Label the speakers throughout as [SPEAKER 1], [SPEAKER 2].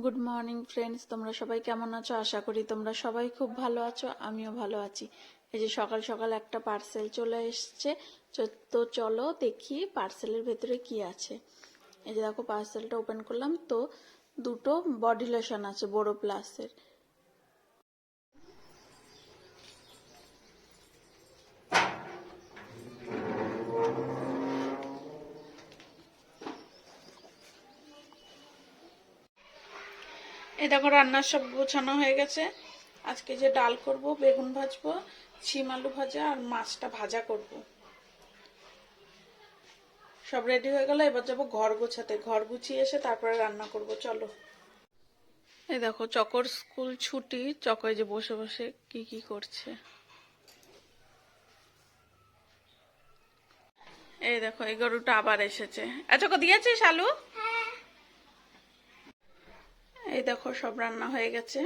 [SPEAKER 1] Good morning friends তোমরা সবাই কেমন আছো? আশা করি তোমরা সবাই খুব ভালো আছো, আমিও ভালো আছি। এই যে সকাল সকাল একটা পার্সেল চলে এসছে, তো চলো দেখি পার্সেলের ভেতরে কি আছে। এই যে দেখো পার্সেলটা ওপেন করলাম, তো দুটো বডি লোশন আছে, বড় প্লাসের এই দেখো রান্নার সব গোছানো হয়ে গেছে। আজকে যে ডাল করব, বেগুন ভাজবো, শিম আলু ভাজা আর মাছটা ভাজা করব। সব রেডি হয়ে গেল, এবার যাব ঘর গোছাতে। ঘর গুছিয়ে এসে তারপরে রান্না করব, চলো। এই দেখো চকর স্কুল ছুটি চকয় যে বসে বসে কি কি করছে। এই দেখো এই গরুটা আবার এসেছে। আচ্ছা দিয়েছিস আলু? এই দেখো সব রান্না হয়ে গেছে।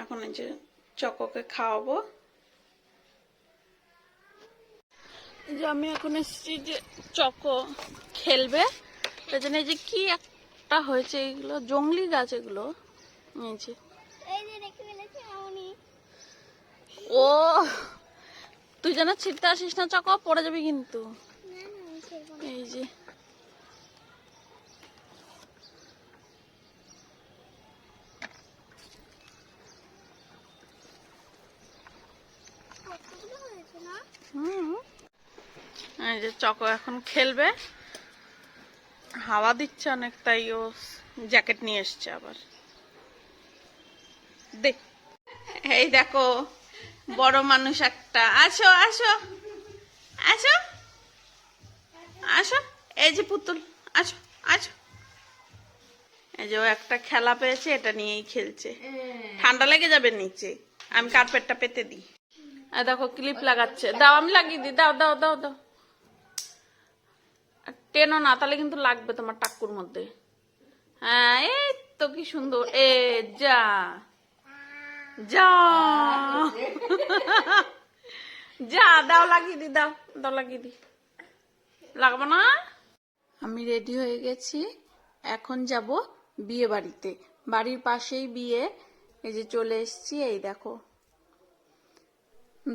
[SPEAKER 1] এখন এই যে চকোকে খাওয়াবো। এই যে আমি এখন এসেছি যে চকো খেলবে। তার জন্য এই যে কি একটা হয়েছে এইগুলো জঙ্গলি গাছ এগুলো। এই যে।
[SPEAKER 2] এই
[SPEAKER 1] ও তুই যেন ছিটতে আসিস না চকো পড়ে যাবি কিন্তু। এই যে
[SPEAKER 2] কতগুলো হয়েছে না
[SPEAKER 1] হুম এই যে চকো এখন খেলবে। হাওয়া দিচ্ছে অনেক তাই ও জ্যাকেট নিয়ে এসছে আবার। দে। এই দেখো বড় মানুষ একটা। আসো আসো আসো আসো। এই যে পুতুল আসো আসো। এই যে ও একটা খেলা পেয়েছে এটা নিয়েই খেলছে। ঠান্ডা লেগে যাবে নিচে। আমি কার্পেটটা পেতে দিই। দেখো ক্লিপ লাগাচ্ছে। দাও, আমি লাগিয়ে দিই। দাও দাও দাও দাও। টেনো না, তাহলে কিন্তু লাগবে তোমার টাক্কুর মধ্যে। হ্যাঁ এই তো কি সুন্দর। এ, যা। যা। যা, দাও, লাগিয়ে দি দাও দাও, লাগিয়ে দি লাগাবো না? আমি রেডি হয়ে গেছি। এখন যাব বিয়ে বাড়িতে। বাড়ির পাশেই বিয়ে। এই যে চলে এসেছি, এই দেখো।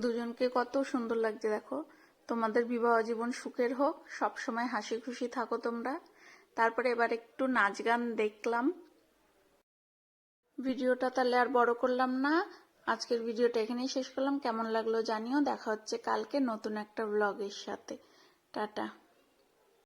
[SPEAKER 1] দুজনকে কত সুন্দর লাগছে, দেখো। তোমাদের বিবাহ জীবন সুখের হোক সব সময় হাসি খুশি থাকো তোমরা। তারপরে এবার একটু নাচ গান দেখলাম। ভিডিওটা তাহলে আর বড় করলাম না। আজকের ভিডিওটা এখানেই শেষ করলাম। কেমন লাগল জানিও। দেখা হচ্ছে কালকে নতুন একটা ব্লগের সাথে। টাটা।